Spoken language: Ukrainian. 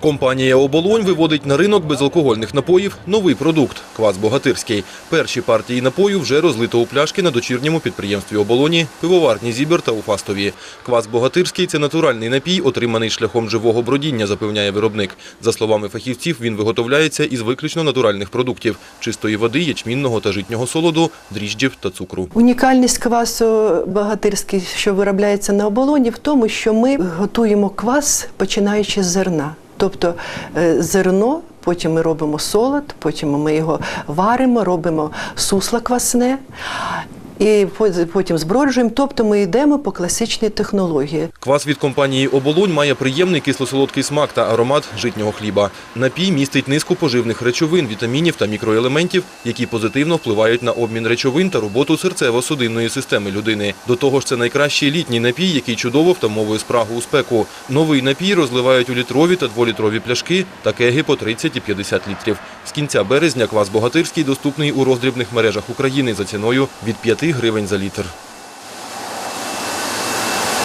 Компанія «Оболонь» виводить на ринок безалкогольних напоїв новий продукт – квас богатирський. Перші партії напою вже розлито у пляшки на дочірньому підприємстві «Оболоні» пивоварні «Зібер» та у Фастові. Квас богатирський – це натуральний напій, отриманий шляхом живого бродіння, запевняє виробник. За словами фахівців, він виготовляється із виключно натуральних продуктів – чистої води, ячмінного та житнього солоду, дріжджів та цукру. Унікальність квасу богатирський, що виробляється на оболоні, в тому, що ми готуємо квас починаючи з зерна. Тобто е, зерно, потім ми робимо солод, потім ми його варимо, робимо сусло квасне. І потім зброджуємо, тобто ми йдемо по класичній технології. Квас від компанії «Оболонь» має приємний кисло-солодкий смак та аромат житнього хліба. Напій містить низку поживних речовин, вітамінів та мікроелементів, які позитивно впливають на обмін речовин та роботу серцево-судинної системи людини. До того ж, це найкращий літній напій, який чудово втамовує спрагу у спеку. Новий напій розливають у літрові та дволітрові пляшки та кеги по 30 і 50 літрів. З кінця березня квас богатирський доступний у роздрібних мережах України за ціною від 5 гривень за літр.